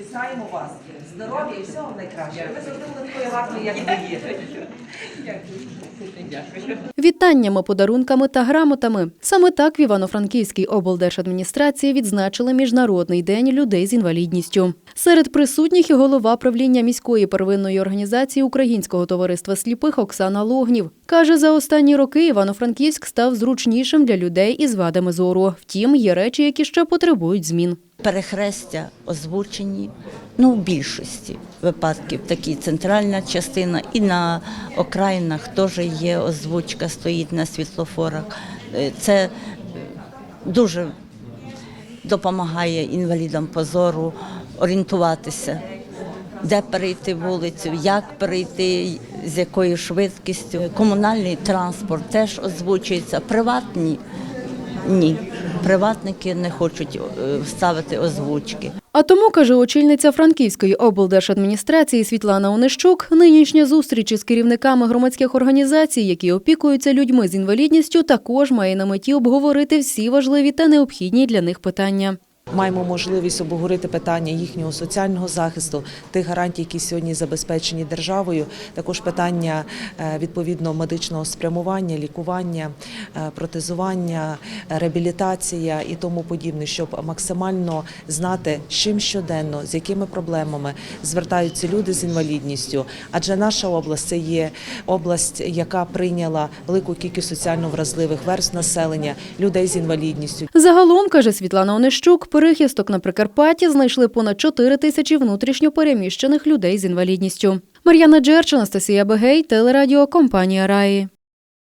Вітаємо вас. Здоров'я і всього найкращого. Ви завжди були такою гарною, як ви є. Вітаннями, подарунками та грамотами. Саме так в Івано-Франківській облдержадміністрації відзначили Міжнародний день людей з інвалідністю. Серед присутніх і голова правління міської первинної організації Українського товариства сліпих Оксана Логнів. Каже, за останні роки Івано-Франківськ став зручнішим для людей із вадами зору. Втім, є речі, які ще потребують змін. Перехрестя озвучені, ну, в більшості випадків такі центральна частина, і на окраїнах теж є озвучка, стоїть на світлофорах. Е, Це е, дуже допомагає інвалідам позору орієнтуватися, де перейти вулицю, як перейти, з якою швидкістю. Комунальний транспорт теж озвучується, приватні ні. Приватники не хочуть е, ставити озвучки. А тому, каже очільниця Франківської облдержадміністрації Світлана Онищук, нинішня зустріч із керівниками громадських організацій, які опікуються людьми з інвалідністю, також має на меті обговорити всі важливі та необхідні для них питання. Маємо можливість обговорити питання їхнього соціального захисту, тих гарантій, які сьогодні забезпечені державою. Також питання е, відповідно медичного спрямування, лікування, е, протезування, реабілітація і тому подібне, щоб максимально знати, з чим щоденно, з якими проблемами звертаються люди з інвалідністю. Адже наша область це є область, яка прийняла велику кількість соціально вразливих верств населення, людей з інвалідністю. Загалом, каже Світлана Онищук, перехисток на Прикарпатті знайшли понад 4 тисячі внутрішньо переміщених людей з інвалідністю. Мар'яна Джерч, Анастасія Бегей, телерадіо компанія Раї.